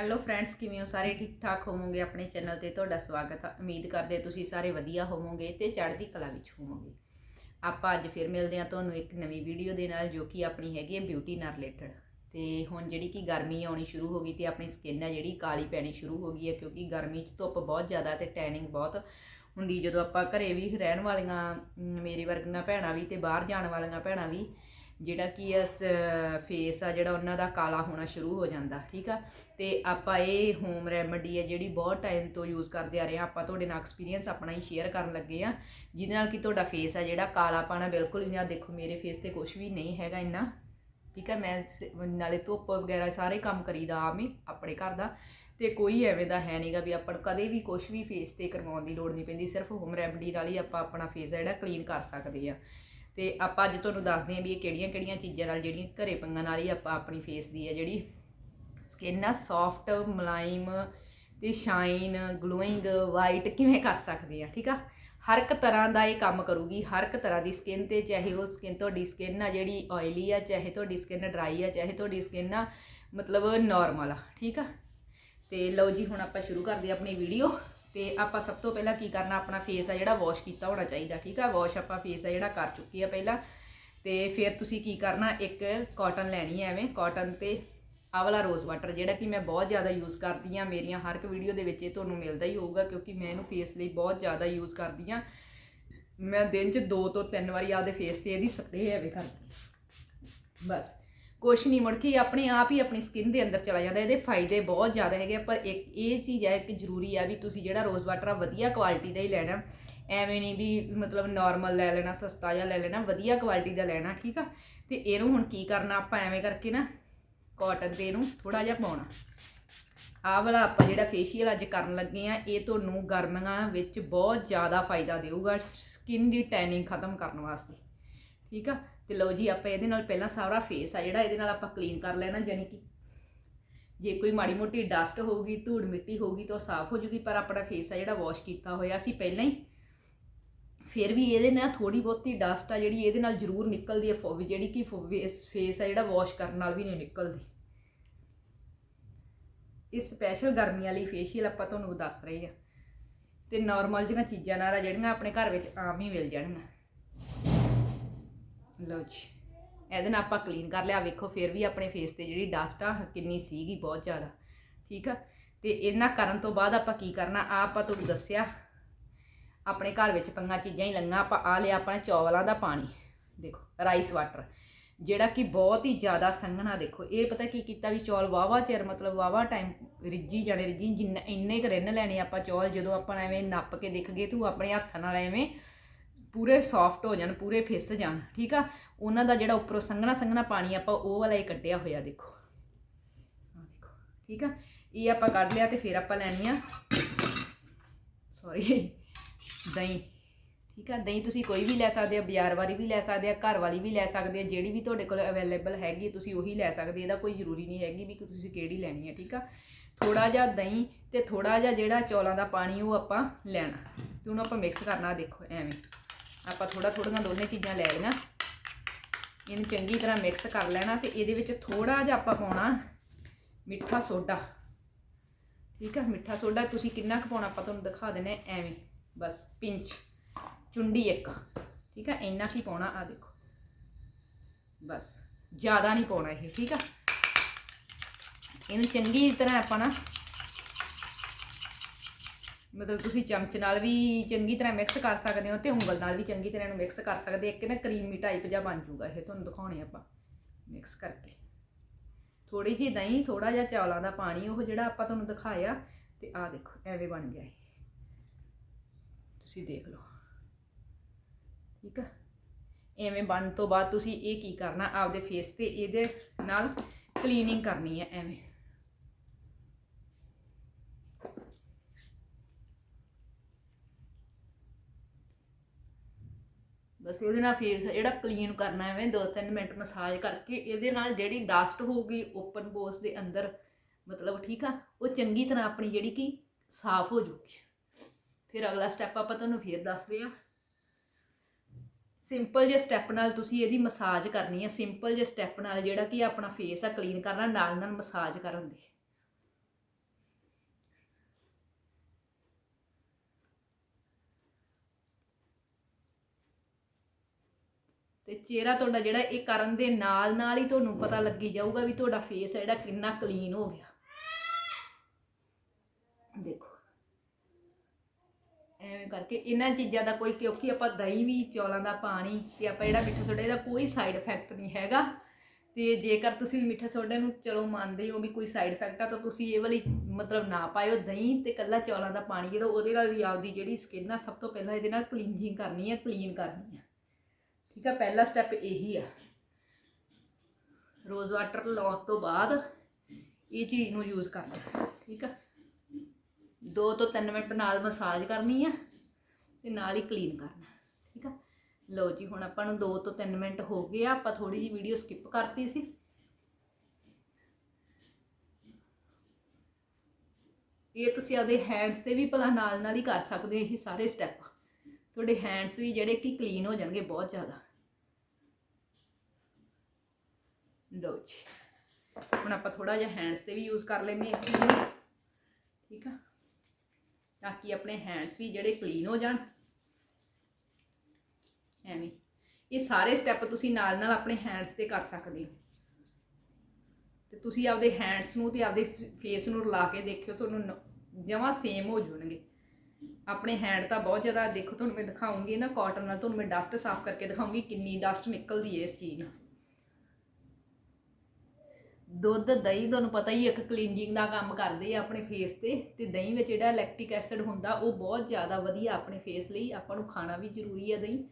Hello friends ਕਿਵੇਂ ਹੋ? ਸਾਰੇ ਠੀਕ ਠਾਕ ਹੋਵੋਗੇ? ਆਪਣੇ ਚੈਨਲ ਤੇ ਤੁਹਾਡਾ ਸਵਾਗਤ ਹੈ ਉਮੀਦ ਕਰਦੇ ਤੁਸੀਂ ਸਾਰੇ ਵਧੀਆ ਹੋਵੋਗੇ ਤੇ ਚੜ੍ਹਦੀ ਕਲਾ ਵਿੱਚ ਹੋਵੋਗੇ। ਆਪਾਂ ਅੱਜ ਫਿਰ ਮਿਲਦੇ ਹਾਂ ਤੁਹਾਨੂੰ ਇੱਕ ਨਵੀਂ ਵੀਡੀਓ ਦੇ ਨਾਲ, ਜੋ ਕਿ ਆਪਣੀ ਹੈਗੀ ਹੈ ਬਿਊਟੀ ਨਾਲ ਰਿਲੇਟਡ ਤੇ ਹੁਣ ਜਿਹੜੀ ਕਿ ਗਰਮੀ ਆਉਣੀ ਸ਼ੁਰੂ ਹੋ ਗਈ ਤੇ ਆਪਣੀ ਸਕਿਨ ਹੈ ਜਿਹੜੀ ਕਾਲੀ ਪੈਣੀ ਸ਼ੁਰੂ ਹੋ ਗਈ ਹੈ, ਕਿਉਂਕਿ ਗਰਮੀ 'ਚ ਧੁੱਪ ਬਹੁਤ ਜ਼ਿਆਦਾ ਤੇ ਟੈਨਿੰਗ ਬਹੁਤ ਹੁੰਦੀ। ਜਦੋਂ ਆਪਾਂ ਘਰੇ ਵੀ ਰਹਿਣ ਵਾਲੀਆਂ ਮੇਰੇ ਵਰਗੀਆਂ ਭੈਣਾਂ ਵੀ ਤੇ ਬਾਹਰ ਜਾਣ ਵਾਲੀਆਂ ਭੈਣਾਂ ਵੀ ਜਿਹੜਾ ਕੀ ਇਸ ਫੇਸ ਆ, ਜਿਹੜਾ ਉਹਨਾਂ ਦਾ ਕਾਲਾ ਹੋਣਾ ਸ਼ੁਰੂ ਹੋ ਜਾਂਦਾ, ਠੀਕ ਆ? ਤੇ ਆਪਾਂ ਇਹ ਹੋਮ ਰੈਮਡੀ ਹੈ ਜਿਹੜੀ ਬਹੁਤ ਟਾਈਮ ਤੋਂ ਯੂਜ਼ ਕਰਦੇ ਆ ਰਹੇ ਆ ਆਪਾਂ ਤੁਹਾਡੇ ਨਾਲ ਐਕਸਪੀਰੀਅੰਸ ਆਪਣਾ ਹੀ ਸ਼ੇਅਰ ਕਰਨ ਲੱਗੇ ਆ ਜਿਹਦੇ ਨਾਲ ਕਿ ਤੁਹਾਡਾ ਫੇਸ ਆ ਜਿਹੜਾ ਕਾਲਾ ਪਾਣਾ ਬਿਲਕੁਲ ਵੀ ਨਾ ਦੇਖੋ, ਮੇਰੇ ਫੇਸ ਤੇ ਕੁਝ ਵੀ ਨਹੀਂ ਹੈਗਾ ਇੰਨਾ। ਠੀਕ ਹੈ ਮੈਂ ਨਾਲੇ ਧੁੱਪ ਵਗੈਰਾ ਸਾਰੇ ਕੰਮ ਕਰੀਦਾ ਆਪ ਹੀ, ਆਪਣੇ ਘਰ ਦਾ। ਤੇ ਕੋਈ ਐਵੇਂ ਦਾ ਹੈ ਨਹੀਂਗਾ ਵੀ ਆਪਾਂ ਨੂੰ ਕਦੇ ਵੀ ਕੁਝ ਵੀ ਫੇਸ ਤੇ ਕਰਵਾਉਣ ਦੀ ਲੋੜ ਨਹੀਂ ਪੈਂਦੀ। ਸਿਰਫ ਹੋਮ ਰੈਮਡੀ ਨਾਲ ਹੀ ਆਪਾਂ ਆਪਣਾ ਫੇਸ ਜਿਹੜਾ ਕਲੀਨ ਕਰ ਸਕਦੇ ਆ ਤੇ ਆਪਾਂ ਅੱਜ ਤੁਹਾਨੂੰ ਦੱਸਦੇ ਹਾਂ ਵੀ ਇਹ ਕਿਹੜੀਆਂ-ਕਿਹੜੀਆਂ ਚੀਜ਼ਾਂ ਨਾਲ ਜਿਹੜੀਆਂ ਘਰੇ ਪੰਗਾਂ ਨਾਲ ਹੀ ਆਪਾਂ ਆਪਣੀ ਫੇਸ ਦੀ ਹੈ ਜਿਹੜੀ ਸਕਿਨ ਆ ਸੌਫਟ ਮੁਲਾਇਮ ਤੇ ਸ਼ਾਈਨ ਗਲੋਇੰਗ ਵਾਈਟ ਕਿਵੇਂ ਕਰ ਸਕਦੇ ਆ, ਠੀਕ ਆ? ਹਰ ਇੱਕ ਤਰ੍ਹਾਂ ਦਾ ਇਹ ਕੰਮ ਕਰੂਗੀ, ਹਰ ਇੱਕ ਤਰ੍ਹਾਂ ਦੀ ਸਕਿਨ ਤੇ ਚਾਹੇ ਉਹ ਸਕਿਨ ਤੁਹਾਡੀ ਸਕਿਨ ਆ ਜਿਹੜੀ ਆਇਲੀ ਆ, ਚਾਹੇ ਤੁਹਾਡੀ ਸਕਿਨ ਡਰਾਈ ਆ, ਚਾਹੇ ਤੁਹਾਡੀ ਸਕਿਨ ਆ ਮਤਲਬ ਨਾਰਮਲ ਆ, ਠੀਕ ਆ? ਤੇ ਲਓ ਜੀ, ਹੁਣ ਆਪਾਂ ਸ਼ੁਰੂ ਕਰਦੇ ਹਾਂ ਆਪਣੀ ਵੀਡੀਓ ਤੇ ਆਪਾਂ ਸਭ ਤੋਂ ਪਹਿਲਾਂ ਕੀ ਕਰਨਾ, ਆਪਣਾ ਫੇਸ ਆ ਜਿਹੜਾ ਵਾਸ਼ ਕੀਤਾ ਹੋਣਾ ਚਾਹੀਦਾ, ਠੀਕ ਆ? ਵਾਸ਼ ਆਪਾਂ ਫੇਸ ਆ ਜਿਹੜਾ ਕਰ ਚੁੱਕੀ ਆ ਪਹਿਲਾਂ। ਤੇ ਫਿਰ ਤੁਸੀਂ ਕੀ ਕਰਨਾ, ਇੱਕ ਕਾਟਨ ਲੈਣੀ ਹੈ ਐਵੇਂ। ਕਾਟਨ ਤੇ ਆਹ ਵਾਲਾ ਰੋਜ਼ ਵਾਟਰ ਜਿਹੜਾ ਕਿ ਮੈਂ ਬਹੁਤ ਜ਼ਿਆਦਾ ਯੂਜ਼ ਕਰਦੀ ਆ। ਮੇਰੀਆਂ ਹਰ ਇੱਕ ਵੀਡੀਓ ਦੇ ਵਿੱਚ ਇਹ ਤੁਹਾਨੂੰ ਮਿਲਦਾ ਹੀ ਹੋਊਗਾ ਕਿਉਂਕਿ ਮੈਂ ਇਹਨੂੰ ਫੇਸ ਲਈ ਬਹੁਤ ਜ਼ਿਆਦਾ ਯੂਜ਼ ਕਰਦੀ ਆ। ਮੈਂ ਦਿਨ 'ਚ ਦੋ ਤੋਂ ਤਿੰਨ ਵਾਰੀ ਆਪਦੇ ਫੇਸ ਤੇ ਇਹਦੀ ਸਪਰੇਅ ਐਵੇਂ ਕਰਦੀ ਹਾਂ। ਬਸ। ਕੁਛ ਨਹੀਂ ਮੁੜ ਕੇ ਆਪਣੇ ਆਪ ਹੀ ਆਪਣੀ ਸਕਿਨ ਦੇ ਅੰਦਰ ਚਲਾ ਜਾਂਦਾ ਇਹਦੇ ਫਾਇਦੇ ਬਹੁਤ ਜ਼ਿਆਦਾ ਹੈਗੇ ਆ, ਪਰ ਇੱਕ ਇਹ ਚੀਜ਼ ਹੈ ਕਿ ਜ਼ਰੂਰੀ ਆ ਵੀ ਤੁਸੀਂ ਜਿਹੜਾ ਰੋਜ਼ ਵਾਟਰ ਆ ਵਧੀਆ ਕੁਆਲਿਟੀ ਦਾ ਹੀ ਲੈਣਾ। ਐਵੇਂ ਨਹੀਂ ਵੀ ਮਤਲਬ ਨਾਰਮਲ ਲੈ ਲੈਣਾ ਸਸਤਾ ਜਿਹਾ ਲੈ ਲੈਣਾ ਵਧੀਆ ਕੁਆਲਿਟੀ ਦਾ ਲੈਣਾ ਠੀਕ ਆ? ਤੇ ਇਹਨੂੰ ਹੁਣ ਕੀ ਕਰਨਾ ਆਪਾਂ ਐਵੇਂ ਕਰਕੇ ਨਾ ਕਾਟਨ ਤੇ ਇਹਨੂੰ ਥੋੜਾ ਜਿਹਾ ਪਾਉਣਾ। ਆਹ ਵਾਲਾ ਆਪਾਂ ਜਿਹੜਾ ਫੇਸ਼ੀਅਲ ਅੱਜ ਕਰਨ ਲੱਗੇ ਆ ਇਹ ਤੁਹਾਨੂੰ ਗਰਮੀਆਂ ਵਿੱਚ ਬਹੁਤ ਜ਼ਿਆਦਾ ਫਾਇਦਾ ਦੇਊਗਾ ਸਕਿਨ ਦੀ ਟੈਨਿੰਗ ਖਤਮ ਕਰਨ ਵਾਸਤੇ। ਠੀਕ ਆ? ਤੇ ਲਓ ਜੀ, ਆਪਾਂ ਇਹਦੇ ਨਾਲ ਪਹਿਲਾਂ ਸਾਰਾ ਫੇਸ ਆ ਜਿਹੜਾ ਇਹਦੇ ਨਾਲ ਆਪਾਂ ਕਲੀਨ ਕਰ ਲੈਣਾ ਯਾਨੀ ਕਿ ਜੇ ਕੋਈ ਮਾੜੀ ਮੋਟੀ ਡਸਟ ਹੋਊਗੀ, ਧੂੜ ਮਿੱਟੀ ਹੋਊਗੀ ਤਾਂ ਉਹ ਸਾਫ਼ ਹੋ ਜੂਗੀ, ਪਰ ਆਪਣਾ ਫੇਸ ਆ ਜਿਹੜਾ ਵਾਸ਼ ਕੀਤਾ ਹੋਇਆ ਸੀ ਪਹਿਲਾਂ ਹੀ। ਫਿਰ ਵੀ ਇਹਦੇ ਨਾਲ ਥੋੜੀ ਬਹੁਤੀ ਡਸਟ ਆ ਜਿਹੜੀ ਇਹਦੇ ਨਾਲ ਜ਼ਰੂਰ ਨਿਕਲਦੀ ਹੈ ਫੋ- ਵੀ ਜਿਹੜੀ ਕਿ ਫੇਸ ਫੇਸ ਆ ਜਿਹੜਾ ਵਾਸ਼ ਕਰਨ ਨਾਲ ਵੀ ਨਹੀਂ ਨਿਕਲਦੀ। ਇਹ ਸਪੈਸ਼ਲ ਗਰਮੀਆਂ ਲਈ ਫੇਸ਼ੀਅਲ ਆਪਾਂ ਤੁਹਾਨੂੰ ਦੱਸ ਰਹੇ ਆ। ਤੇ ਨਾਰਮਲ ਜਿਹਨਾਂ ਚੀਜ਼ਾਂ ਨਾਲ ਜਿਹੜੀਆਂ ਆਪਣੇ ਘਰ ਵਿੱਚ ਆਮ ਹੀ ਮਿਲ ਜਾਣਗੀਆਂ। ਲਓ ਜੀ। ਇਹਦੇ ਨਾਲ ਆਪਾਂ ਕਲੀਨ ਕਰ ਲਿਆ। ਵੇਖੋ, ਫਿਰ ਵੀ ਆਪਣੇ ਫੇਸ ਤੇ ਜਿਹੜੀ ਡਸਟ ਆ, ਕਿੰਨੀ ਸੀਗੀ, ਬਹੁਤ ਜ਼ਿਆਦਾ। ਠੀਕ ਆ? ਤੇ ਇਹਨਾਂ ਕਰਨ ਤੋਂ ਬਾਅਦ ਆਪਾਂ ਕੀ ਕਰਨਾ? ਆ ਆਪਾਂ ਤੁਹਾਨੂੰ ਦੱਸਿਆ, ਆਪਣੇ ਘਰ ਵਿੱਚ ਪੰਗਾ ਚੀਜ਼ਾਂ ਹੀ ਲੰਗਾ ਆਪਾਂ ਆ ਲਿਆ ਆਪਣਾ ਚੌਵਲਾਂ ਦਾ ਪਾਣੀ। ਦੇਖੋ ਰਾਈਸ ਵਾਟਰ ਜਿਹੜਾ ਕਿ ਬਹੁਤ ਹੀ ਜ਼ਿਆਦਾ ਸੰਘਣਾ ਦੇਖੋ। ਇਹ ਪਤਾ ਕੀ ਕੀਤਾ ਵੀ ਚੌਲ ਵਾਵਾ ਚਿਰ, ਮਤਲਬ ਵਾਵਾ ਟਾਈਮ ਰਿੱਝੀ ਜਾਣੇ, ਰਿੱਝੀ, ਜਿੰਨੇ ਇੰਨੇ ਕੁ ਰਿੰਨ ਲੈਣੇ ਆਪਾਂ ਚੌਲ, ਜਦੋਂ ਆਪਾਂ ਐਵੇਂ ਨੱਪ ਕੇ ਦੇਖ ਗਏ ਤੂੰ ਆਪਣੇ ਹੱਥ ਨਾਲ ਐਵੇਂ ਪੂਰੇ ਸੌਫਟ ਹੋ ਜਾਣ, ਪੂਰੇ ਫਿਸ ਜਾਣ, ਠੀਕ ਆ? ਉਹਨਾਂ ਦਾ ਜਿਹੜਾ ਉੱਪਰੋਂ ਸੰਘਣਾ ਸੰਘਣਾ ਪਾਣੀ ਆਪਾਂ ਉਹ ਵਾਲਾ ਹੀ ਕੱਢਿਆ ਹੋਇਆ ਦੇਖੋ। ਆ ਦੇਖੋ, ਠੀਕ ਆ? ਇਹ ਆਪਾਂ ਕੱਢ ਲਿਆ ਤੇ ਫਿਰ ਆਪਾਂ ਲੈਣੀ ਆ ਸੌਰੀ ਦਹੀਂ, ਠੀਕ ਆ? ਦਹੀਂ ਤੁਸੀਂ ਕੋਈ ਵੀ ਲੈ ਸਕਦੇ ਆ, ਬਾਜ਼ਾਰ ਵਾਲੀ ਵੀ ਲੈ ਸਕਦੇ ਆ, ਘਰ ਵਾਲੀ ਵੀ ਲੈ ਸਕਦੇ ਆ, ਜਿਹੜੀ ਵੀ ਤੁਹਾਡੇ ਕੋਲ ਅਵੇਲੇਬਲ ਹੈਗੀ, ਤੁਸੀਂ ਉਹੀ ਲੈ ਸਕਦੇ ਇਹਦਾ ਕੋਈ ਜ਼ਰੂਰੀ ਨਹੀਂ ਹੈਗੀ ਵੀ ਤੁਸੀਂ ਕਿਹੜੀ ਲੈਣੀ ਹੈ ਠੀਕ ਆ? ਥੋੜਾ ਜਿਹਾ ਦਹੀਂ ਤੇ ਥੋੜਾ ਜਿਹਾ ਜਿਹੜਾ ਚੌਲਾਂ ਦਾ ਪਾਣੀ ਉਹ ਆਪਾਂ ਲੈਣਾ। ਤੇ ਉਹਨੂੰ ਆਪਾਂ ਮਿਕਸ ਕਰਨਾ ਦੇਖੋ, ਐਵੇਂ। ਆਪਾਂ ਥੋੜਾ ਥੋੜੀਆਂ ਦੋਨੇ ਚੀਜ਼ਾਂ ਲੈ ਲਈਆਂ। ਇਹਨੂੰ ਚੰਗੀ ਤਰ੍ਹਾਂ ਮਿਕਸ ਕਰ ਲੈਣਾ ਤੇ ਇਹਦੇ ਵਿੱਚ ਥੋੜਾ ਜਿਹਾ ਆਪਾਂ ਪਾਉਣਾ ਮਿੱਠਾ ਸੋਡਾ। ਠੀਕ ਆ? ਮਿੱਠਾ ਸੋਡਾ ਤੁਸੀਂ ਕਿੰਨਾ ਕੁ ਪਾਉਣਾ ਆਪਾਂ ਤੁਹਾਨੂੰ ਦਿਖਾ ਦਿੰਨੇ ਆ ਐਵੇਂ। ਬਸ, ਪਿੰਚ। ਚੁੰਡੀ ਇੱਕ। ਠੀਕ ਆ? ਇੰਨਾ ਕੀ ਪਾਉਣਾ ਆ ਦੇਖੋ। ਬਸ, ਜ਼ਿਆਦਾ ਨਹੀਂ ਪਾਉਣਾ ਇਹ। ਠੀਕ ਆ? ਇਹਨੂੰ ਚੰਗੀ ਤਰ੍ਹਾਂ ਆਪਾਂ ਨਾ ਮਤਲਬ ਤੁਸੀਂ ਚਮਚ ਨਾਲ ਵੀ ਚੰਗੀ ਤਰ੍ਹਾਂ ਮਿਕਸ ਕਰ ਸਕਦੇ ਹੋ ਤੇ ਉਂਗਲ ਨਾਲ ਵੀ ਚੰਗੀ ਤਰ੍ਹਾਂ ਇਹਨੂੰ ਮਿਕਸ ਕਰ ਸਕਦੇ ਇੱਕ ਨਾ ਕਰੀਮੀ ਟਾਈਪ ਜਿਹਾ ਬਣ ਜਾਊਗਾ ਇਹ, ਤੁਹਾਨੂੰ ਦਿਖਾਉਣੇ ਆਪਾਂ ਮਿਕਸ ਕਰਕੇ। ਥੋੜੀ ਜਿਹੀ ਦਹੀਂ ਥੋੜਾ ਜਿਹਾ ਚੌਲਾਂ ਦਾ ਪਾਣੀ, ਉਹ ਜਿਹੜਾ ਆਪਾਂ ਤੁਹਾਨੂੰ ਦਿਖਾਇਆ ਤੇ ਆਹ ਦੇਖੋ, ਐਵੇਂ ਬਣ ਗਿਆ ਇਹ। ਤੁਸੀਂ ਦੇਖ ਲਓ। ਠੀਕ ਆ? ਐਵੇਂ ਬਣਨ ਤੋਂ ਬਾਅਦ ਤੁਸੀਂ ਇਹ ਕੀ ਕਰਨਾ, ਆਪਦੇ ਫੇਸ ਤੇ ਇਹਦੇ ਨਾਲ ਕਲੀਨਿੰਗ ਕਰਨੀ ਹੈ ਐਵੇਂ। ਬਸ ਇਹਦੇ ਨਾਲ ਫੇਸ ਜਿਹੜਾ ਕਲੀਨ ਕਰਨਾ ਐਵੇਂ 2-3 ਮਿੰਟ ਮਸਾਜ ਕਰਕੇ ਇਹਦੇ ਨਾਲ ਜਿਹੜੀ ਡਸਟ ਹੋਊਗੀ ਓਪਨ ਬੋਸ ਦੇ ਅੰਦਰ, ਮਤਲਬ ਠੀਕ ਆ, ਉਹ ਚੰਗੀ ਤਰ੍ਹਾਂ ਆਪਣੀ ਜਿਹੜੀ ਕਿ ਸਾਫ਼ ਹੋ ਜੂਗੀ ਫਿਰ ਅਗਲਾ ਸਟੈਪ ਆਪਾਂ ਤੁਹਾਨੂੰ ਫੇਰ ਦੱਸਦੇ ਆ ਸਿੰਪਲ ਜਿਹੇ ਸਟੈਪ ਨਾਲ ਤੁਸੀਂ ਇਹਦੀ ਮਸਾਜ ਕਰਨੀ ਹੈ ਸਿੰਪਲ ਜਿਹੇ ਸਟੈਪ ਨਾਲ ਜਿਹੜਾ ਕਿ ਆਪਣਾ ਫੇਸ ਆ ਕਲੀਨ ਕਰਨਾ ਨਾਲ ਨਾਲ ਮਸਾਜ ਕਰਨ ਦੇ। ਤੇ ਚਿਹਰਾ ਤੁਹਾਡਾ ਜਿਹੜਾ ਇਹ ਕਰਨ ਦੇ ਨਾਲ ਨਾਲ ਹੀ ਤੁਹਾਨੂੰ ਪਤਾ ਲੱਗੀ ਜਾਊਗਾ ਵੀ ਤੁਹਾਡਾ ਫੇਸ ਜਿਹੜਾ ਕਿੰਨਾ ਕਲੀਨ ਹੋ ਗਿਆ। ਦੇਖੋ। ਐਵੇਂ ਕਰਕੇ ਇਹਨਾਂ ਚੀਜ਼ਾਂ ਦਾ ਕੋਈ, ਕਿਉਂਕਿ ਆਪਾਂ ਦਹੀਂ ਵੀ, ਚੌਲਾਂ ਦਾ ਪਾਣੀ ਤੇ ਆਪਾਂ ਜਿਹੜਾ ਮਿੱਠਾ ਸੋਡਾ, ਇਹਦਾ ਕੋਈ ਸਾਈਡ ਇਫੈਕਟ ਨਹੀਂ ਹੈਗਾ। ਤੇ ਜੇਕਰ ਤੁਸੀਂ ਮਿੱਠਾ ਸੋਡੇ ਨੂੰ ਚਲੋ ਮੰਨਦੇ ਹੋ ਵੀ ਕੋਈ ਸਾਈਡ ਇਫੈਕਟ ਆ, ਤਾਂ ਤੁਸੀਂ ਇਹ ਵਾਲੀ ਮਤਲਬ ਨਾ ਪਾਇਓ। ਦਹੀਂ ਤੇ ਕੱਲਾ ਚੌਲਾਂ ਦਾ ਪਾਣੀ ਜਿਹੜਾ, ਉਹਦੇ ਨਾਲ ਵੀ ਆਪਦੀ ਜਿਹੜੀ ਸਕਿਨ ਆ, ਸਭ ਤੋਂ ਪਹਿਲਾਂ ਇਹਦੇ ਨਾਲ ਕਲੀਨਜਿੰਗ ਕਰਨੀ ਆ ਕਲੀਨ ਕਰਨੀ ਹੈ ਠੀਕ ਆ, ਪਹਿਲਾ ਸਟੈਪ ਇਹੀ ਆ। ਰੋਜ਼ ਵਾਟਰ ਲਾਉਣ ਤੋਂ ਬਾਅਦ ਇਹ ਚੀਜ਼ ਨੂੰ ਯੂਜ਼ ਕਰਨਾ, ਠੀਕ ਆ। 2 ਤੋਂ 3 ਮਿੰਟ ਨਾਲ ਮਸਾਜ ਕਰਨੀ ਆ ਤੇ ਨਾਲ ਹੀ ਕਲੀਨ ਕਰਨਾ, ਠੀਕ ਆ। ਲਓ ਜੀ, ਹੁਣ ਆਪਾਂ ਨੂੰ 2 ਤੋਂ 3 ਮਿੰਟ ਹੋ ਗਏ ਆ, ਆਪਾਂ ਥੋੜੀ ਜੀ ਵੀਡੀਓ ਸਕਿਪ ਕਰਤੀ ਸੀ। ਇਹ ਤੁਸੀਂ ਆਪਦੇ ਹੈਂਡਸ ਤੇ ਵੀ ਭਲਾ ਨਾਲ ਨਾਲ ਹੀ ਕਰ ਸਕਦੇ ਹੋ, ਇਹ ਸਾਰੇ ਸਟੈਪ ਤੁਹਾਡੇ ਹੈਂਡਸ ਵੀ ਜਿਹੜੇ ਕਿ ਕਲੀਨ ਹੋ ਜਾਣਗੇ ਬਹੁਤ ਜ਼ਿਆਦਾ। ਲਓ ਜੀ। ਹੁਣ ਆਪਾਂ ਥੋੜਾ ਜਿਹਾ ਹੈਂਡਸ ਤੇ ਵੀ ਯੂਜ਼ ਕਰ ਲੈਂਦੇ ਹਾਂ ਇਸ ਚੀਜ਼ ਨੂੰ ਠੀਕ ਆ? ਤਾਂ ਕਿ ਆਪਣੇ ਹੈਂਡਸ ਵੀ ਜਿਹੜੇ ਕਲੀਨ ਹੋ ਜਾਣ। ਐਵੇਂ। ਇਹ ਸਾਰੇ ਸਟੈਪ ਤੁਸੀਂ ਨਾਲ ਨਾਲ ਆਪਣੇ ਹੈਂਡਸ ਤੇ ਕਰ ਸਕਦੇ ਹੋ। ਤੇ ਤੁਸੀਂ ਆਪਦੇ ਹੈਂਡਸ ਨੂੰ ਤੇ ਆਪਦੇ ਫੇਸ ਨੂੰ ਰਲਾ ਕੇ ਦੇਖਿਓ, ਤੁਹਾਨੂੰ ਜਮਾ ਸੇਮ ਹੋ ਜਾਣਗੇ। ਆਪਣੇ ਹੈਂਡ ਤਾਂ ਬਹੁਤ ਜ਼ਿਆਦਾ, ਦੇਖੋ ਤੁਹਾਨੂੰ ਮੈਂ ਦਿਖਾਉਂਗੀ ਨਾ ਕਾਟਨ ਨਾਲ ਤੁਹਾਨੂੰ ਮੈਂ ਡਸਟ ਸਾਫ਼ ਕਰਕੇ ਦਿਖਾਉਂਗੀ ਕਿੰਨੀ ਡਸਟ ਨਿਕਲਦੀ ਹੈ ਇਸ ਚੀਜ਼ ਨਾਲ। ਦੁੱਧ, ਦਹੀਂ ਤੁਹਾਨੂੰ ਪਤਾ ਹੀ ਇੱਕ ਕਲੀਨਜਿੰਗ ਦਾ ਕੰਮ ਕਰਦੇ ਆ ਆਪਣੇ ਫੇਸ ਤੇ ਤੇ ਦਹੀਂ ਵਿੱਚ ਜਿਹੜਾ ਲੈਕਟਿਕ ਐਸਿਡ ਹੁੰਦਾ, ਉਹ ਬਹੁਤ ਜ਼ਿਆਦਾ ਵਧੀਆ ਆਪਣੇ ਫੇਸ ਲਈ, ਆਪਾਂ ਨੂੰ ਖਾਣਾ ਵੀ ਜ਼ਰੂਰੀ ਆ ਦਹੀਂ।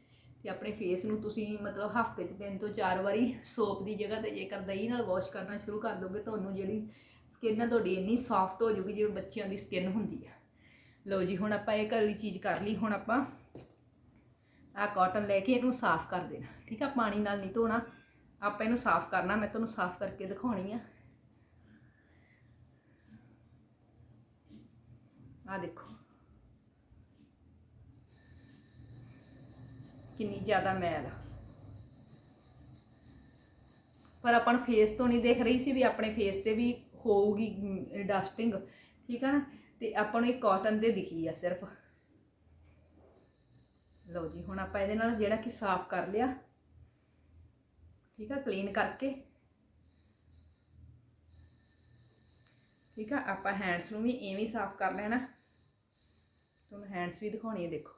ਤੇ ਆਪਣੇ ਫੇਸ ਨੂੰ ਤੁਸੀਂ ਮਤਲਬ ਹਫ਼ਤੇ 'ਚ ਤਿੰਨ ਤੋਂ ਚਾਰ ਵਾਰੀ ਸੋਪ ਦੀ ਜਗ੍ਹਾ ਤੇ ਜੇਕਰ ਦਹੀਂ ਨਾਲ ਵਾਸ਼ ਕਰਨਾ ਸ਼ੁਰੂ ਕਰ ਦੋਗੇ, ਤੁਹਾਨੂੰ ਜਿਹੜੀ ਸਕਿਨ ਆ ਤੁਹਾਡੀ ਇੰਨੀ ਸੌਫਟ ਹੋ ਜਾਊਗੀ ਜਿਵੇਂ ਬੱਚਿਆਂ ਦੀ ਸਕਿਨ ਹੁੰਦੀ ਆ। ਲਓ ਜੀ, ਹੁਣ ਆਪਾਂ ਇਹ ਵਾਲੀ ਚੀਜ਼ ਕਰ ਲਈ, ਹੁਣ ਆਪਾਂ ਆ ਕਾਟਨ ਲੈ ਕੇ ਇਹਨੂੰ ਸਾਫ਼ ਕਰ ਦੇਣਾ। ਠੀਕ ਆ, ਪਾਣੀ ਨਾਲ ਨਹੀਂ ਧੋਣਾ। ਆਪਾਂ ਇਹਨੂੰ ਸਾਫ਼ ਕਰਨਾ, ਮੈਂ ਤੁਹਾਨੂੰ ਸਾਫ਼ ਕਰਕੇ ਦਿਖਾਉਣੀ ਆ। ਆ ਦੇਖੋ। ਕਿੰਨੀ ਜ਼ਿਆਦਾ ਮੈਲ ਆ। ਪਰ ਆਪਾਂ ਨੂੰ ਫੇਸ ਤੋਂ ਨਹੀਂ ਦੇਖ ਰਹੀ ਸੀ ਵੀ ਆਪਣੇ ਫੇਸ ਤੇ ਵੀ ਹੋਊਗੀ ਡਸਟਿੰਗ ਠੀਕ ਆ ਨਾ? ਤੇ ਆਪਾਂ ਨੂੰ ਇਹ ਕਾਟਨ ਤੇ ਦਿਖੀ ਆ ਸਿਰਫ। ਲਓ ਜੀ, ਹੁਣ ਆਪਾਂ ਇਹਦੇ ਨਾਲ ਜਿਹੜਾ ਕਿ ਸਾਫ਼ ਕਰ ਲਿਆ। ਠੀਕ ਆ ਕਲੀਨ ਕਰਕੇ। ਠੀਕ ਆ, ਆਪਾਂ ਹੈਂਡਸ ਨੂੰ ਵੀ ਐਵੇਂ ਸਾਫ਼ ਕਰ ਲੈਣਾ। ਤੁਹਾਨੂੰ ਹੈਂਡਸ ਵੀ ਦਿਖਾਉਣੀ ਹੈ ਦੇਖੋ।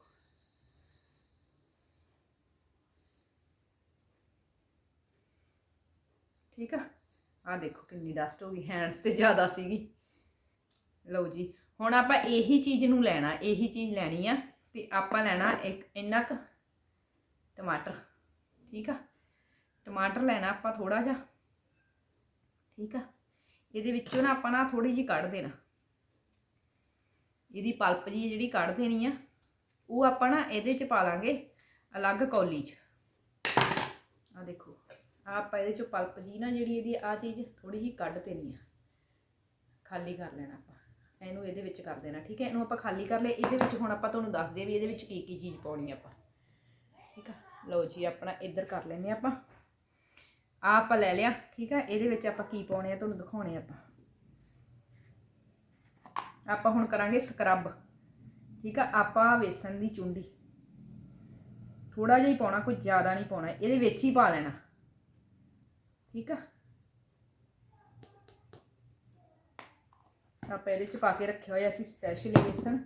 ਠੀਕ ਆ ਆ ਦੇਖੋ ਕਿੰਨੀ ਡਸਟ ਹੋ ਗਈ ਹੈਂਡਸ ਤੇ ਜ਼ਿਆਦਾ ਸੀਗੀ। ਲਓ ਜੀ, ਹੁਣ ਆਪਾਂ ਇਹੀ ਚੀਜ਼ ਨੂੰ ਲੈਣਾ, ਇਹੀ ਚੀਜ਼ ਲੈਣੀ ਆ, ਤੇ ਆਪਾਂ ਲੈਣਾ ਇੱਕ, ਇੰਨਾ ਕੁ ਟਮਾਟਰ। ਠੀਕ ਆ ਟਮਾਟਰ ਲੈਣਾ ਆਪਾਂ ਥੋੜਾ ਜਿਹਾ। ਠੀਕ ਆ? ਇਹਦੇ ਵਿੱਚੋਂ ਨਾ ਆਪਾਂ ਨਾ ਥੋੜੀ ਜਿਹੀ ਕੱਢ ਦੇਣਾ। ਇਹਦੀ ਪਲਪ ਜੀ ਜਿਹੜੀ ਕੱਢ ਦੇਣੀ ਆ, ਉਹ ਆਪਾਂ ਨਾ ਇਹਦੇ ਚ ਪਾ ਲਾਂਗੇ ਅਲੱਗ ਕੌਲੀ ਚ। ਆ ਦੇਖੋ, ਆਹ ਆਪਾਂ ਇਹਦੇ ਚੋਂ ਪਲਪ ਜੀ ਨਾ ਜਿਹੜੀ ਇਹਦੀ ਆ ਚੀਜ਼ ਥੋੜੀ ਜਿਹੀ ਕੱਢ ਦੇਣੀ ਆ। ਖਾਲੀ ਕਰ ਲੈਣਾ ਆਪਾਂ। ਇਹਨੂੰ ਇਹਦੇ ਵਿੱਚ ਕਰ ਦੇਣਾ, ਠੀਕ ਹੈ ਇਹਨੂੰ ਆਪਾਂ ਖਾਲੀ ਕਰ ਲਏ ਇਹਦੇ ਵਿੱਚ ਹੁਣ ਆਪਾਂ ਤੁਹਾਨੂੰ ਦੱਸ ਦਈਏ ਵੀ ਇਹਦੇ ਵਿੱਚ ਕੀ ਕੀ ਚੀਜ਼ ਪਾਉਣੀ ਆਪਾਂ। ਠੀਕ ਆ? ਲਓ ਜੀ, ਆਪਣਾ ਇੱਧਰ ਕਰ ਲੈਨੇ ਆਪਾਂ। ਆ ਆਪਾਂ ਲੈ ਲਿਆ, ਠੀਕ ਆ? ਇਹਦੇ ਵਿੱਚ ਆਪਾਂ ਕੀ ਪਾਉਣੇ ਆ, ਤੁਹਾਨੂੰ ਦਿਖਾਉਣੇ ਆਪਾਂ। ਆਪਾਂ ਹੁਣ ਕਰਾਂਗੇ ਸਕਰਬ, ਠੀਕ ਆ? ਆਪਾਂ ਵੇਸਣ ਦੀ ਚੁੰਡੀ। ਥੋੜਾ ਜਿਹਾ ਹੀ ਪਾਉਣਾ, ਕੋਈ ਜ਼ਿਆਦਾ ਨਹੀਂ ਪਾਉਣਾ, ਇਹਦੇ ਵਿੱਚ ਹੀ ਪਾ ਲੈਣਾ। ਠੀਕ ਆ? ਆਪਾਂ ਇਹਦੇ ਚ ਪਾ ਕੇ ਰੱਖਿਆ ਹੋਇਆ ਅਸੀਂ ਸਪੈਸ਼ਲੀ ਵੇਸਣ।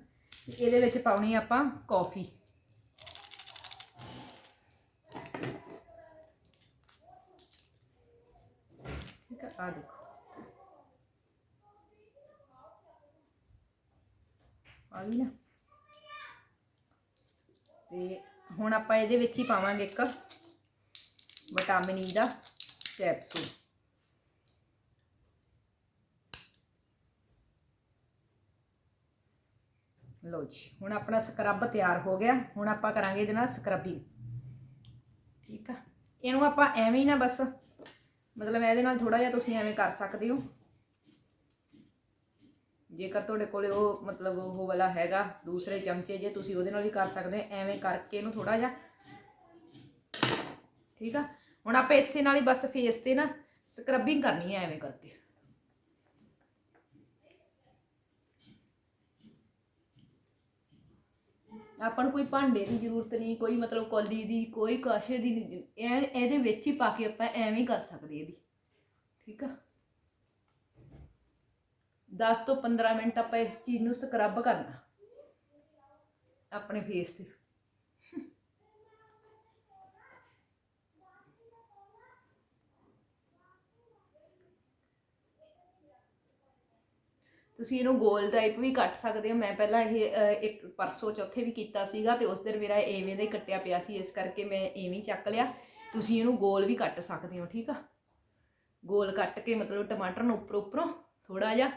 ਇਹਦੇ ਵਿੱਚ ਪਾਉਣੀ ਆਪਾਂ ਕੌਫੀ। ਠੀਕ ਆ ਆ ਦੇਖੋ ਆ ਗਈ ਨਾ ਤੇ ਹੁਣ ਆਪਾਂ ਇਹਦੇ ਵਿੱਚ ਹੀ ਪਾਵਾਂਗੇ ਇੱਕ ਵਿਟਾਮਿਨ ਈ e ਦਾ ਕੈਪਸੂਲ ਲਓ ਜੀ, ਹੁਣ ਆਪਣਾ ਸਕਰਬ ਤਿਆਰ ਹੋ ਗਿਆ। ਹੁਣ ਆਪਾਂ ਕਰਾਂਗੇ ਇਹਦੇ ਨਾਲ ਸਕਰਬਿੰਗ ਠੀਕ ਆ? ਇਹਨੂੰ ਆਪਾਂ ਐਵੇਂ ਹੀ ਨਾ ਬਸ ਮਤਲਬ ਇਹਦੇ ਨਾਲ ਥੋੜਾ ਜਿਹਾ ਤੁਸੀਂ ਐਵੇਂ ਕਰ ਸਕਦੇ ਹੋ। ਜੇਕਰ ਤੁਹਾਡੇ ਕੋਲੇ ਉਹ ਮਤਲਬ ਉਹ ਵਾਲਾ ਹੈਗਾ, ਦੂਸਰੇ ਚਮਚੇ ਜੇ ਤੁਸੀਂ ਉਹਦੇ ਨਾਲ ਵੀ ਕਰ ਸਕਦੇ ਹੋ, ਐਵੇਂ ਕਰਕੇ ਇਹਨੂੰ ਥੋੜਾ ਜਿਹਾ। ਠੀਕ ਆ? ਹੁਣ ਆਪਾਂ ਇਸੇ ਨਾਲ ਹੀ ਬਸ ਫੇਸ ਤੇ ਨਾ ਸਕਰਬਿੰਗ ਕਰਨੀ ਹੈ ਐਵੇਂ ਕਰਕੇ। ਆਪਾਂ ਨੂੰ ਕੋਈ ਭਾਂਡੇ ਦੀ ਜ਼ਰੂਰਤ ਨਹੀਂ, ਕੋਈ ਮਤਲਬ ਕੌਲੀ ਦੀ, ਕੋਈ ਕਾਸ਼ੇ ਦੀ ਨਹੀਂ ਇਹ ਇਹਦੇ ਵਿੱਚ ਹੀ ਪਾ ਕੇ ਆਪਾਂ ਐਵੇਂ ਹੀ ਕਰ ਸਕਦੇ ਇਹਦੀ। ਠੀਕ ਆ? 10 ਤੋਂ 15 ਮਿੰਟ ਆਪਾਂ ਇਸ ਚੀਜ਼ ਨੂੰ ਸਕਰਬ ਕਰਨਾ। ਆਪਣੇ ਫੇਸ ਤੇ। ਤੁਸੀਂ ਇਹਨੂੰ ਗੋਲ ਟਾਈਪ ਵੀ ਕੱਟ ਸਕਦੇ ਹੋ। ਮੈਂ ਪਹਿਲਾਂ ਇਹ ਇੱਕ ਪਰਸੋਂ ਚੌਥੇ ਵੀ ਕੀਤਾ ਸੀਗਾ ਤੇ ਉਸ ਦਿਨ ਮੇਰਾ ਐਵੇਂ ਦਾ ਹੀ ਕੱਟਿਆ ਪਿਆ ਸੀ। ਇਸ ਕਰਕੇ ਮੈਂ ਐਵੇਂ ਚੱਕ ਲਿਆ। ਤੁਸੀਂ ਇਹਨੂੰ ਗੋਲ ਵੀ ਕੱਟ ਸਕਦੇ ਹੋ, ਠੀਕ ਆ? ਗੋਲ ਕੱਟ ਕੇ ਮਤਲਬ ਟਮਾਟਰ ਨੂੰ ਉੱਪਰ, ਉੱਪਰੋਂ ਥੋੜਾ ਜਿਹਾ।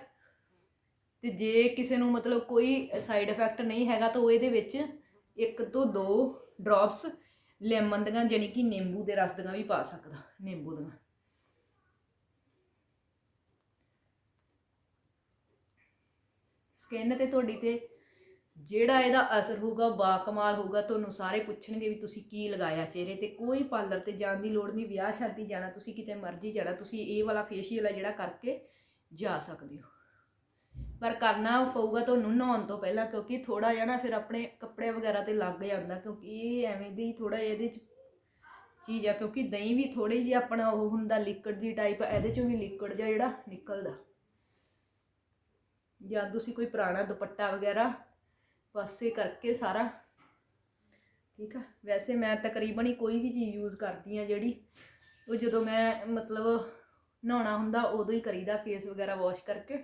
ਤੇ ਜੇ ਕਿਸੇ ਨੂੰ ਮਤਲਬ ਕੋਈ ਸਾਈਡ ਇਫੈਕਟ ਨਹੀਂ ਹੈਗਾ ਤਾਂ ਉਹ ਇਹਦੇ ਵਿੱਚ ਇੱਕ ਤੋਂ ਦੋ ਡ੍ਰੌਪਸ ਲੈਮਨ ਦੀਆਂ, ਜਾਣੀ ਕਿ ਨਿੰਬੂ ਦੇ ਰਸ ਦੀਆਂ ਵੀ ਪਾ ਸਕਦਾ। ਨਿੰਬੂ ਦੀਆਂ। ਸਕਿਨ ਤੇ ਤੁਹਾਡੀ ਤੇ ਜਿਹੜਾ ਇਹਦਾ ਅਸਰ ਹੋਊਗਾ ਬਾ ਕਮਾਲ ਹੋਊਗਾ, ਤੁਹਾਨੂੰ ਸਾਰੇ ਪੁੱਛਣਗੇ ਵੀ ਤੁਸੀਂ ਕੀ ਲਗਾਇਆ ਚਿਹਰੇ ਤੇ। ਕੋਈ ਪਾਰਲਰ ਤੇ ਜਾਣ ਦੀ ਲੋੜ ਨਹੀਂ, ਵਿਆਹ ਸ਼ਾਦੀ ਜਾਣਾ, ਤੁਸੀਂ ਕਿਤੇ ਮਰਜ਼ੀ ਜਾਣਾ, ਤੁਸੀਂ ਇਹ ਵਾਲਾ ਫੇਸ਼ੀਅਲ ਆ ਜਿਹੜਾ ਕਰਕੇ ਜਾ ਸਕਦੇ ਹੋ। ਪਰ ਕਰਨਾ ਪਊਗਾ ਤੁਹਾਨੂੰ ਨਹਾਉਣ ਤੋਂ ਪਹਿਲਾਂ, ਕਿਉਂਕਿ ਥੋੜਾ ਜਿਹਾ ਨਾ ਫਿਰ ਆਪਣੇ ਕੱਪੜੇ ਵਗੈਰਾ ਤੇ ਲੱਗ ਜਾਂਦਾ, ਕਿਉਂਕਿ ਇਹ ਐਵੇਂ ਦੀ ਥੋੜਾ ਇਹਦੇ ਚ ਚੀਜ਼ ਆ, ਕਿਉਂਕਿ ਦਹੀਂ ਵੀ ਥੋੜੀ ਜਿਹੀ ਆਪਣਾ ਉਹ ਹੁੰਦਾ ਲਿਕਵਿਡ ਦੀ ਟਾਈਪ ਇਹਦੇ ਚੋਂ ਵੀ ਲਿਕਵਿਡ ਜਿਹਾ ਜਿਹੜਾ ਨਿਕਲਦਾ। ਜਾਂ ਤੁਸੀਂ ਕੋਈ ਪੁਰਾਣਾ ਦੁਪੱਟਾ ਵਗੈਰਾ ਪਾਸੇ ਕਰਕੇ ਸਾਰਾ। ਠੀਕ ਆ? ਵੈਸੇ ਮੈਂ ਤਕਰੀਬਨ ਹੀ ਕੋਈ ਵੀ ਚੀਜ਼ ਯੂਜ਼ ਕਰਦੀ ਆ ਜਿਹੜੀ ਉਹ ਜਦੋਂ ਮੈਂ ਮਤਲਬ ਨਹਾਉਣਾ ਹੁੰਦਾ ਉਦੋਂ ਹੀ ਕਰੀਦਾ ਫੇਸ ਵਗੈਰਾ ਵਾਸ਼ ਕਰਕੇ।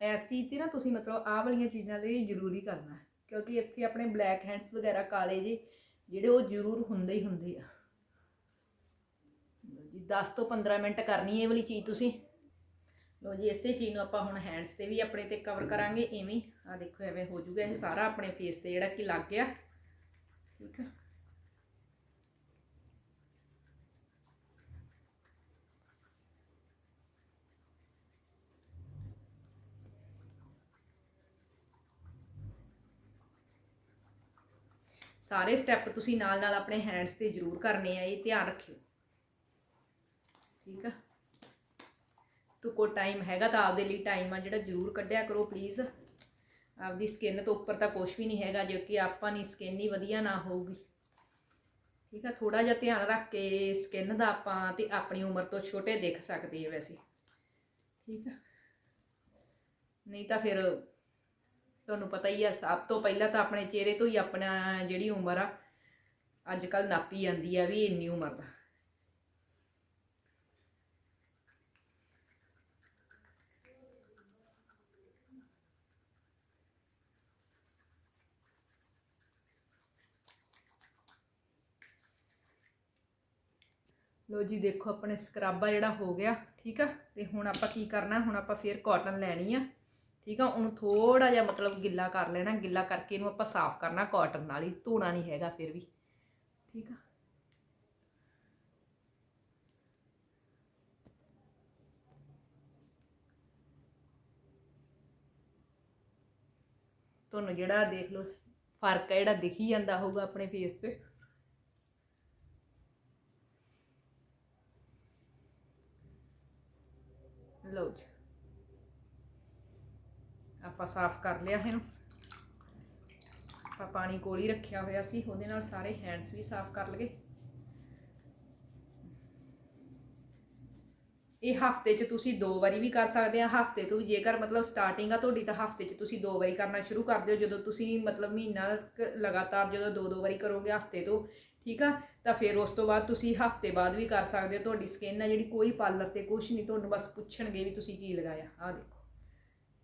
ਇਸ ਚੀਜ਼ ਤੇ ਨਾ ਤੁਸੀਂ ਮਤਲਬ ਆਹ ਵਾਲੀਆਂ ਚੀਜ਼ਾਂ ਲਈ ਜ਼ਰੂਰੀ ਕਰਨਾ, ਕਿਉਂਕਿ ਇੱਥੇ ਆਪਣੇ ਬਲੈਕ ਹੈਂਡਸ ਵਗੈਰਾ ਕਾਲੇ ਜੇ, ਜਿਹੜੇ ਉਹ ਜ਼ਰੂਰ ਹੁੰਦੇ ਹੀ ਹੁੰਦੇ ਆ। 10 ਤੋਂ 15 ਮਿੰਟ ਕਰਨੀ ਹੈ ਇਹ ਵਾਲੀ ਚੀਜ਼ ਤੁਸੀਂ। ਲੋ ਜੀ, ਇਸੇ ਚੀਜ਼ ਨੂੰ ਆਪਾਂ ਹੁਣ ਹੈਂਡਸ ਤੇ ਵੀ ਆਪਣੇ ਤੇ ਕਵਰ ਕਰਾਂਗੇ ਐਵੇਂ ਆ ਦੇਖੋ, ਐਵੇਂ ਹੋ ਜੂਗਾ ਇਹ ਸਾਰਾ ਆਪਣੇ ਫੇਸ ਤੇ ਜਿਹੜਾ ਕਿ ਲੱਗ ਗਿਆ। ਠੀਕ ਹੈ ਸਾਰੇ ਸਟੈਪ ਤੁਸੀਂ ਨਾਲ ਨਾਲ ਆਪਣੇ ਹੈਂਡਸ ਤੇ ਜ਼ਰੂਰ ਕਰਨੇ ਆ, ਇਹ ਧਿਆਨ ਰੱਖਿਓ। ਠੀਕ ਆ। ਤੋ ਕੋ ਟਾਈਮ ਹੈਗਾ ਤਾਂ ਆਪਦੇ ਲਈ ਟਾਈਮ ਆ, ਜਿਹੜਾ ਜ਼ਰੂਰ ਕੱਢਿਆ ਕਰੋ ਪਲੀਜ਼ ਆਪਦੀ ਸਕਿਨ ਤੋਂ ਉੱਪਰ ਤਾਂ ਕੁਝ ਵੀ ਨਹੀਂ ਹੈਗਾ ਜੇ ਕਿ ਆਪਾਂ ਦੀ ਸਕਿਨ ਹੀ ਵਧੀਆ ਨਾ ਹੋਊਗੀ। ਠੀਕ ਆ ਥੋੜਾ ਜਿਹਾ ਧਿਆਨ ਰੱਖ ਕੇ ਸਕਿਨ ਦਾ ਆਪਾਂ ਤੇ ਆਪਣੀ ਉਮਰ ਤੋਂ ਛੋਟੇ ਦੇਖ ਸਕਦੇ ਆ ਵੈਸੇ। ਠੀਕ ਆ। ਨਹੀਂ ਤਾਂ ਫਿਰ ਤੁਹਾਨੂੰ ਪਤਾ ਹੀ ਆ, ਸਭ ਤੋਂ ਪਹਿਲਾਂ ਤਾਂ ਆਪਣੇ ਚਿਹਰੇ ਤੋਂ ਹੀ ਆਪਣਾ ਜਿਹੜੀ ਉਮਰ ਆ, ਅੱਜ ਕੱਲ ਨਾਪੀ ਜਾਂਦੀ ਆ ਵੀ ਇੰਨੀ ਉਮਰ ਦਾ। ਲੋ ਜੀ, ਦੇਖੋ ਆਪਣੇ ਸਕਰਾਬਾ ਜਿਹੜਾ ਹੋ ਗਿਆ, ਠੀਕ ਆ? ਤੇ ਹੁਣ ਆਪਾਂ ਕੀ ਕਰਨਾ? ਹੁਣ ਆਪਾਂ ਫੇਰ ਕਾਟਨ ਲੈਣੀ ਆ, ਠੀਕ ਆ? ਉਹਨੂੰ ਥੋੜਾ ਜਿਹਾ ਮਤਲਬ ਗਿੱਲਾ ਕਰ ਲੈਣਾ, ਗਿੱਲਾ ਕਰਕੇ ਇਹਨੂੰ ਆਪਾਂ ਸਾਫ਼ ਕਰਨਾ ਕਾਟਨ ਨਾਲ ਹੀ, ਧੋਣਾ ਨਹੀਂ ਹੈਗਾ ਫਿਰ ਵੀ, ਠੀਕ ਆ? ਤੁਹਾਨੂੰ ਜਿਹੜਾ ਦੇਖ ਲਓ, ਫ਼ਰਕ ਹੈ ਜਿਹੜਾ ਦਿਖੀ ਜਾਂਦਾ ਹੋਊਗਾ ਆਪਣੇ ਫੇਸ ਤੇ। ਲਓ ਜੀ। ਆਪਾਂ ਸਾਫ਼ ਕਰ ਲਿਆ ਇਹਨੂੰ। ਆਪਾਂ ਪਾਣੀ ਕੋਲ ਹੀ ਰੱਖਿਆ ਹੋਇਆ ਸੀ, ਉਹਦੇ ਨਾਲ ਸਾਰੇ ਹੈਂਡਸ ਵੀ ਸਾਫ਼ ਕਰ ਲਗੇ। ਇਹ ਹਫ਼ਤੇ 'ਚ ਤੁਸੀਂ ਦੋ ਵਾਰੀ ਵੀ ਕਰ ਸਕਦੇ ਆ। ਹਫ਼ਤੇ ਤੋਂ ਵੀ ਜੇਕਰ ਮਤਲਬ ਸਟਾਰਟਿੰਗ ਆ ਤੁਹਾਡੀ, ਤਾਂ ਹਫ਼ਤੇ 'ਚ ਤੁਸੀਂ ਦੋ ਵਾਰੀ ਕਰਨਾ ਸ਼ੁਰੂ ਕਰ ਦਿਓ। ਜਦੋਂ ਤੁਸੀਂ ਮਤਲਬ ਮਹੀਨਾ ਲਗਾਤਾਰ ਜਦੋਂ ਦੋ ਦੋ ਵਾਰੀ ਕਰੋਗੇ ਹਫ਼ਤੇ ਤੋਂ ਠੀਕ ਆ? ਤਾਂ ਫਿਰ ਉਸ ਤੋਂ ਬਾਅਦ ਤੁਸੀਂ ਹਫ਼ਤੇ ਬਾਅਦ ਵੀ ਕਰ ਸਕਦੇ ਹੋ। ਤੁਹਾਡੀ ਸਕਿਨ ਆ ਜਿਹੜੀ ਕੋਈ ਪਾਰਲਰ ਤੇ ਕੁਝ ਨਹੀਂ, ਤੁਹਾਨੂੰ ਬਸ ਪੁੱਛਣਗੇ ਵੀ ਤੁਸੀਂ ਕੀ ਲਗਾਇਆ। ਆਹ ਦੇਖੋ।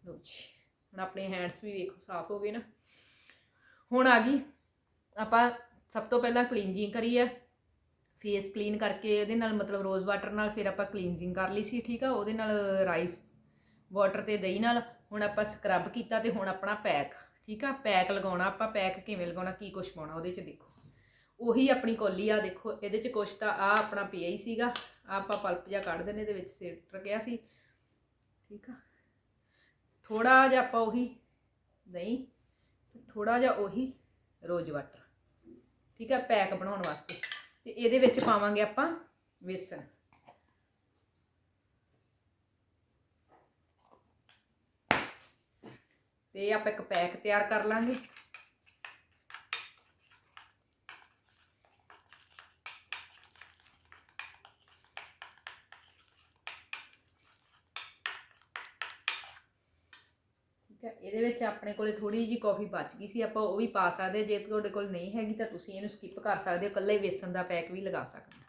ਲਓ ਜੀ। ਹੁਣ ਆਪਣੇ ਹੈਂਡਸ ਵੀ ਵੇਖੋ, ਸਾਫ਼ ਹੋ ਗਏ ਨਾ। ਹੁਣ ਆ ਗਈ। ਆਪਾਂ ਸਭ ਤੋਂ ਪਹਿਲਾਂ ਕਲੀਨਜਿੰਗ ਕਰੀ ਆ ਫੇਸ ਕਲੀਨ ਕਰਕੇ ਇਹਦੇ ਨਾਲ ਮਤਲਬ ਰੋਜ਼ ਵਾਟਰ ਨਾਲ ਫਿਰ ਆਪਾਂ ਕਲੀਨਜਿੰਗ ਕਰ ਲਈ ਸੀ, ਠੀਕ ਆ? ਉਹਦੇ ਨਾਲ ਰਾਈਸ ਵਾਟਰ ਤੇ ਦਹੀਂ ਨਾਲ। ਹੁਣ ਆਪਾਂ ਸਕਰਬ ਕੀਤਾ ਤੇ ਹੁਣ ਆਪਣਾ ਪੈਕ ਠੀਕ ਆ? ਪੈਕ ਲਗਾਉਣਾ। ਆਪਾਂ ਪੈਕ ਕਿਵੇਂ ਲਗਾਉਣਾ? ਕੀ ਕੁਛ ਪਾਉਣਾ? ਉਹਦੇ ਚ ਦੇਖੋ। ਉਹੀ ਆਪਣੀ ਕੋਲੀ ਆ ਦੇਖੋ, ਇਹਦੇ ਚ ਕੁਛ ਤਾਂ ਆ ਆਪਣਾ ਪਿਆ ਹੀ ਸੀਗਾ, ਆਹ ਆਪਾਂ ਪਲਪ ਜਿਹਾ ਕੱਢ ਦਿੰਨੇ ਇਹਦੇ ਵਿੱਚ ਸਿੱਟ ਗਿਆ ਸੀ। ਠੀਕ ਆ। ਥੋੜਾ ਜਿਹਾ ਆਪਾਂ ਉਹੀ ਦਹੀਂ ਥੋੜਾ ਜਿਹਾ ਉਹੀ ਰੋਜ਼ ਵਾਟਰ। ਠੀਕ ਆ, ਪੈਕ ਬਣਾਉਣ ਵਾਸਤੇ। ਤੇ ਇਹਦੇ ਵਿੱਚ ਪਾਵਾਂਗੇ ਆਪਾਂ ਵੇਸਣ। ਤੇ ਆਪਾਂ ਇੱਕ ਪੈਕ ਤਿਆਰ ਕਰ ਲਾਂਗੇ। ਠੀਕ ਹੈ, ਇਹਦੇ ਵਿੱਚ ਆਪਣੇ ਕੋਲੇ ਥੋੜੀ ਜੀ ਕਾਫੀ ਬਚ ਗਈ ਸੀ, ਆਪਾਂ ਉਹ ਵੀ ਪਾ ਸਕਦੇ ਜੇ ਤੁਹਾਡੇ ਕੋਲ ਨਹੀਂ ਹੈਗੀ ਤਾਂ ਤੁਸੀਂ ਇਹਨੂੰ ਸਕਿਪ ਕਰ ਸਕਦੇ ਹੋ, ਇਕੱਲੇ ਵੇਸਣ ਦਾ ਪੈਕ ਵੀ ਲਗਾ ਸਕਦੇ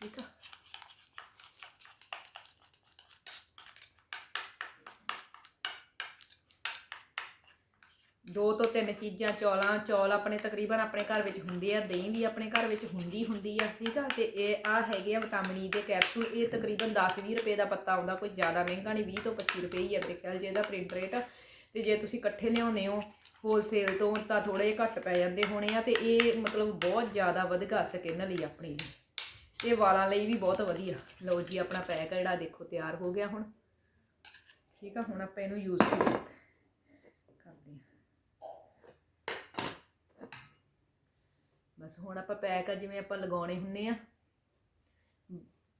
ਠੀਕ ਆ? ਦੋ ਤੋਂ ਤਿੰਨ ਚੀਜ਼ਾਂ, ਚੌਲਾਂ, ਚੌਲ ਆਪਣੇ ਤਕਰੀਬਨ ਆਪਣੇ ਘਰ ਵਿੱਚ ਹੁੰਦੇ ਆ, ਦਹੀਂ ਵੀ ਆਪਣੇ ਘਰ ਵਿੱਚ ਹੁੰਦੀ ਹੁੰਦੀ ਆ, ਠੀਕ ਆ? ਤੇ ਇਹ ਆ ਹੈਗੇ ਆ ਵਿਟਾਮਿਨ ਈ ਦੇ ਕੈਪਸੂਲ ਇਹ ਤਕਰੀਬਨ 10-20 ਰੁਪਏ ਦਾ ਪੱਤਾ ਆਉਂਦਾ, ਕੋਈ ਜ਼ਿਆਦਾ ਮਹਿੰਗਾ ਨਹੀਂ 20 ਤੋਂ 25 ਰੁਪਏ ਹੀ ਆ, ਮੇਰੇ ਖਿਆਲ ਜੇ ਇਹਦਾ ਪ੍ਰਿੰਟ ਰੇਟ ਆ। ਤੇ ਜੇ ਤੁਸੀਂ ਇਕੱਠੇ ਲਿਆਉਂਦੇ ਹੋ ਹੋਲਸੇਲ ਤੋਂ ਤਾਂ ਥੋੜੇ ਜਿਹੇ ਘੱਟ ਪੈ ਜਾਂਦੇ ਹੋਣੇ ਆ, ਤੇ ਇਹ ਮਤਲਬ ਬਹੁਤ ਜ਼ਿਆਦਾ ਵਧਗਾ ਸਕਿਨ ਲਈ ਆਪਣੇ। ਲਈ ਤੇ ਵਾਲਾਂ ਲਈ ਵੀ ਬਹੁਤ ਵਧੀਆ। ਲਓ ਜੀ, ਆਪਣਾ ਪੈਕ ਜਿਹੜਾ ਦੇਖੋ, ਤਿਆਰ ਹੋ ਗਿਆ ਹੁਣ। ਠੀਕ ਆ, ਹੁਣ ਆਪਾਂ ਇਹਨੂੰ ਯੂਜ਼ ਕਰਦੇ ਹਾਂ ਬਸ ਹੁਣ ਆਪਾਂ ਪੈਕ ਆ, ਜਿਵੇਂ ਆਪਾਂ ਲਗਾਉਣੇ ਹੁੰਨੇ ਆ।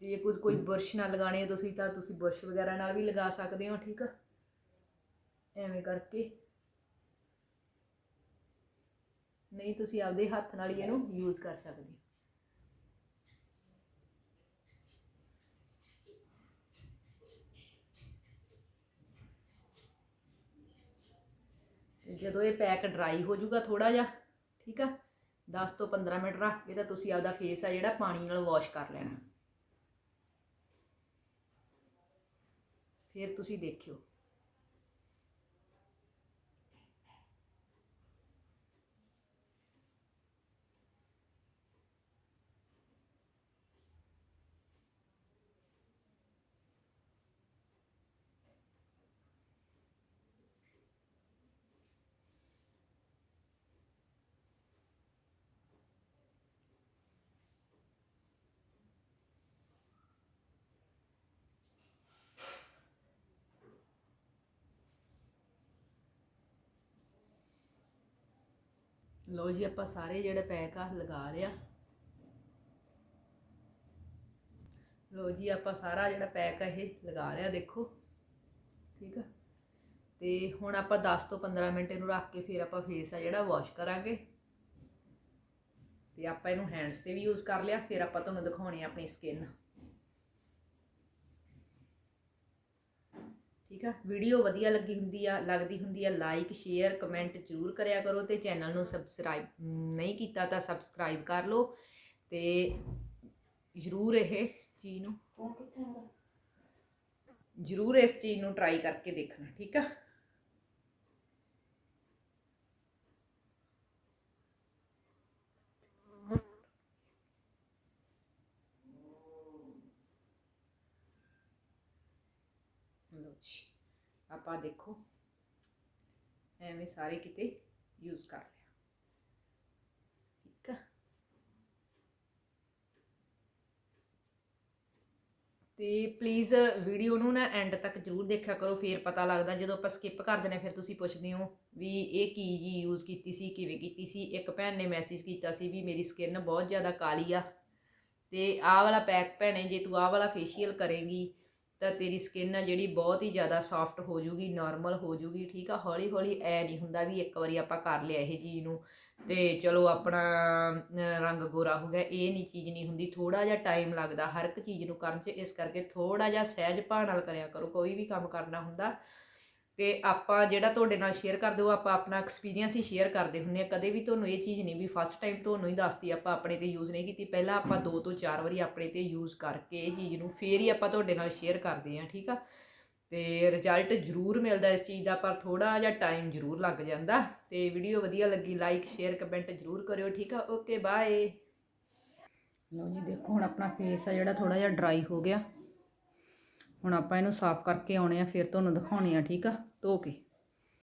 ਜੇ ਕੁਝ ਕੋਈ ਬੁਰਸ਼ ਨਾਲ ਲਗਾਣੇ ਆ ਤੁਸੀਂ ਤਾਂ ਤੁਸੀਂ ਬੁਰਸ਼ ਵਗੈਰਾ ਨਾਲ ਵੀ ਲਗਾ ਸਕਦੇ ਹੋ, ਠੀਕ ਆ? ਐਵੇਂ ਕਰਕੇ। ਨਹੀਂ, ਤੁਸੀਂ ਆਪਦੇ ਹੱਥ ਨਾਲ ਹੀ ਇਹਨੂੰ ਯੂਜ਼ ਕਰ ਸਕਦੇ ਹੋ। ਜਦੋਂ ਇਹ ਪੈਕ ਡਰਾਈ ਹੋ ਜਾਊਗਾ ਥੋੜਾ ਜਿਹਾ, ਠੀਕ ਆ? 10 ਤੋਂ 15 ਮਿੰਟ ਰੱਖ ਕੇ ਤਾਂ ਤੁਸੀਂ ਆਪਦਾ ਫੇਸ ਆ ਜਿਹੜਾ ਪਾਣੀ ਨਾਲ ਵਾਸ਼ ਕਰ ਲੈਣਾ। ਫਿਰ ਤੁਸੀਂ ਦੇਖਿਓ। ਲਓ ਜੀ, ਆਪਾਂ ਸਾਰੇ ਜਿਹੜੇ ਪੈਕ ਆ, ਲਗਾ ਲਿਆ। ਲਓ ਜੀ, ਆਪਾਂ ਸਾਰਾ ਜਿਹੜਾ ਪੈਕ ਆ, ਇਹ ਲਗਾ ਲਿਆ, ਦੇਖੋ। ਠੀਕ ਆ? ਤੇ ਹੁਣ ਆਪਾਂ 10 ਤੋਂ 15 ਮਿੰਟ ਇਹਨੂੰ ਰੱਖ ਕੇ ਫਿਰ ਆਪਾਂ ਫੇਸ ਆ ਜਿਹੜਾ ਵਾਸ਼ ਕਰਾਂਗੇ। ਤੇ ਆਪਾਂ ਇਹਨੂੰ ਹੈਂਡਸ ਤੇ ਵੀ ਯੂਜ਼ ਕਰ ਲਿਆ, ਫਿਰ ਆਪਾਂ ਤੁਹਾਨੂੰ ਦਿਖਾਉਣੀ ਆ ਆਪਣੀ ਸਕਿਨ ਠੀਕ ਆ? ਵੀਡੀਓ ਵਧੀਆ ਲੱਗੀ ਹੁੰਦੀ ਆ ਲੱਗਦੀ ਹੁੰਦੀ ਆ ਲਾਈਕ ਸ਼ੇਅਰ ਕਮੈਂਟ ਜ਼ਰੂਰ ਕਰਿਆ ਕਰੋ ਤੇ ਚੈਨਲ ਨੂੰ ਸਬਸਕ੍ਰਾਈਬ ਨਹੀਂ ਕੀਤਾ ਤਾਂ ਸਬਸਕ੍ਰਾਈਬ ਕਰ ਲਓ ਤੇ ਜ਼ਰੂਰ ਇਹ ਚੀਜ਼ ਨੂੰ ਫੋਨ ਕਿੱਥੇ ਹੁੰਦਾ ਜ਼ਰੂਰ ਇਸ ਚੀਜ਼ ਨੂੰ ਟਰਾਈ ਕਰਕੇ ਦੇਖਣਾ ਠੀਕ ਆ ਲਓ ਜੀ ਆਪਾਂ ਦੇਖੋ ਐਵੇਂ ਸਾਰੇ ਕਿਤੇ ਯੂਜ਼ ਕਰ ਲਿਆ। ਠੀਕ ਆ? ਤੇ ਪਲੀਜ਼ ਵੀਡੀਓ ਨੂੰ ਨਾ ਐਂਡ ਤੱਕ ਜਰੂਰ ਦੇਖਿਆ ਕਰੋ ਫੇਰ ਪਤਾ ਲੱਗਦਾ ਜਦੋਂ ਆਪਾਂ ਸਕਿਪ ਕਰ ਦਿੰਦੇ ਹਾਂ, ਫਿਰ ਤੁਸੀਂ ਪੁੱਛਦੇ ਹੋ ਵੀ ਇਹ ਕੀ ਜੀ ਯੂਜ਼ ਕੀਤੀ ਸੀ ਕਿਵੇਂ ਕੀਤੀ ਸੀ? ਇੱਕ ਭੈਣ ਨੇ ਮੈਸੇਜ ਕੀਤਾ ਸੀ ਵੀ ਮੇਰੀ ਸਕਿਨ ਬਹੁਤ ਜ਼ਿਆਦਾ ਕਾਲੀ ਆ। ਤੇ ਆਹ ਵਾਲਾ ਪੈਕ ਭੈਣੇ ਜੇ ਤੂੰ ਆਹ ਵਾਲਾ ਫੇਸ਼ੀਅਲ ਕਰੇਂਗੀ ਤਾਂ ਤੇਰੀ ਸਕਿਨ ਆ ਜਿਹੜੀ ਬਹੁਤ ਹੀ ਜ਼ਿਆਦਾ ਸੌਫਟ ਹੋ ਜੂਗੀ ਨਾਰਮਲ ਹੋ ਜੂਗੀ ਠੀਕ ਆ? ਹੌਲੀ ਹੌਲੀ ਐ ਨਹੀਂ ਹੁੰਦਾ ਵੀ ਇੱਕ ਵਾਰੀ ਆਪਾਂ ਕਰ ਲਿਆ ਇਹ ਚੀਜ਼ ਨੂੰ। ਤੇ ਚਲੋ ਆਪਣਾ ਰੰਗ ਗੋਰਾ ਹੋ ਗਿਆ, ਇਹ ਨਹੀਂ ਚੀਜ਼ ਨਹੀਂ ਹੁੰਦੀ। ਥੋੜਾ ਜਿਹਾ ਟਾਈਮ ਲੱਗਦਾ ਹਰ ਇੱਕ ਚੀਜ਼ ਨੂੰ ਕਰਨ 'ਚ, ਇਸ ਕਰਕੇ ਥੋੜਾ ਜਿਹਾ ਸਹਿਜ ਭਾਅ ਨਾਲ ਕਰਿਆ ਕਰੋ, ਕੋਈ ਵੀ ਕੰਮ ਕਰਨਾ ਹੁੰਦਾ। ਤੇ ਆਪਾਂ ਜਿਹੜਾ ਤੁਹਾਡੇ ਨਾਲ ਸ਼ੇਅਰ ਕਰਦੇ ਹੋ ਆਪਾਂ ਆਪਣਾ ਐਕਸਪੀਰੀਅੰਸ ਹੀ ਸ਼ੇਅਰ ਕਰਦੇ ਹੁੰਨੇ ਆ ਕਦੇ ਵੀ ਤੁਹਾਨੂੰ ਇਹ ਚੀਜ਼ ਨਹੀਂ ਵੀ ਫਸਟ ਟਾਈਮ ਤੁਹਾਨੂੰ ਹੀ ਦੱਸਦੀ ਆਪਾਂ ਆਪਣੇ ਤੇ ਯੂਜ਼ ਨਹੀਂ ਕੀਤੀ। ਪਹਿਲਾਂ ਆਪਾਂ ਦੋ ਤੋਂ ਚਾਰ ਵਾਰੀ ਆਪਣੇ ਤੇ ਯੂਜ਼ ਕਰਕੇ ਇਹ ਚੀਜ਼ ਨੂੰ ਫੇਰ ਹੀ ਆਪਾਂ ਤੁਹਾਡੇ ਨਾਲ ਸ਼ੇਅਰ ਕਰਦੇ ਆ ਠੀਕ ਆ? ਤੇ ਰਿਜ਼ਲਟ ਜ਼ਰੂਰ ਮਿਲਦਾ ਇਸ ਚੀਜ਼ ਦਾ, ਪਰ ਥੋੜਾ ਜਿਹਾ ਟਾਈਮ ਜ਼ਰੂਰ ਲੱਗ ਜਾਂਦਾ। ਤੇ ਵੀਡੀਓ ਵਧੀਆ ਲੱਗੀ ਲਾਈਕ ਸ਼ੇਅਰ ਕਮੈਂਟ ਜ਼ਰੂਰ ਕਰਿਓ, ਠੀਕ ਆ? ਓਕੇ ਬਾਏ ਲਓ ਜੀ, ਦੇਖੋ, ਹੁਣ ਆਪਣਾ ਫੇਸ ਆ ਜਿਹੜਾ ਥੋੜਾ ਜਿਹਾ ਡਰਾਈ ਹੋ ਗਿਆ। ਹੁਣ ਆਪਾਂ ਇਹਨੂੰ ਸਾਫ਼ ਕਰਕੇ ਆਉਣੇ ਆ, ਫਿਰ ਤੁਹਾਨੂੰ ਦਿਖਾਉਣੇ ਆ, ਠੀਕ ਆ? ਧੋ ਕੇ।